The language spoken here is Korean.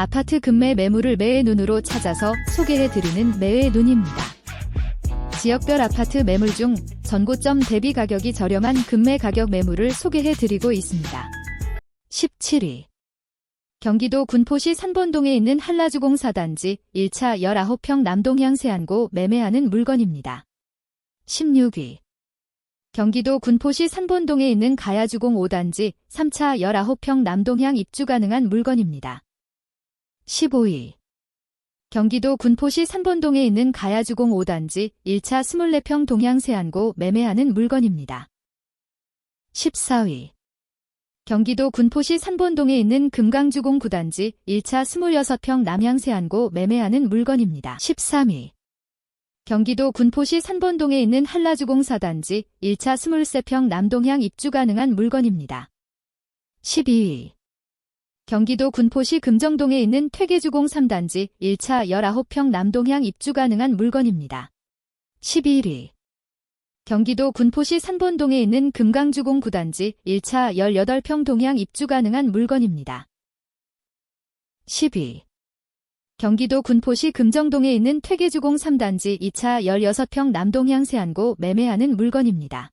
아파트 급매 매물을 매의 눈으로 찾아서 소개해드리는 매의 눈입니다. 지역별 아파트 매물 중 전고점 대비 가격이 저렴한 급매 가격 매물을 소개해드리고 있습니다. 17위 경기도 군포시 산본동에 있는 한라주공 4단지 1차 19평 남동향 세안고 매매하는 물건입니다. 16위 경기도 군포시 산본동에 있는 가야주공 5단지 3차 19평 남동향 입주 가능한 물건입니다. 15위 경기도 군포시 산본동에 있는 가야주공 5단지 1차 24평 동향 세안고 매매하는 물건입니다. 14위 경기도 군포시 산본동에 있는 금강주공 9단지 1차 26평 남향 세안고 매매하는 물건입니다. 13위 경기도 군포시 산본동에 있는 한라주공 4단지 1차 23평 남동향 입주 가능한 물건입니다. 12위 경기도 군포시 금정동에 있는 퇴계주공 3단지 1차 19평 남동향 입주 가능한 물건입니다. 11위 경기도 군포시 산본동에 있는 금강주공 9단지 1차 18평 동향 입주 가능한 물건입니다. 10위 경기도 군포시 금정동에 있는 퇴계주공 3단지 2차 16평 남동향 세안고 매매하는 물건입니다.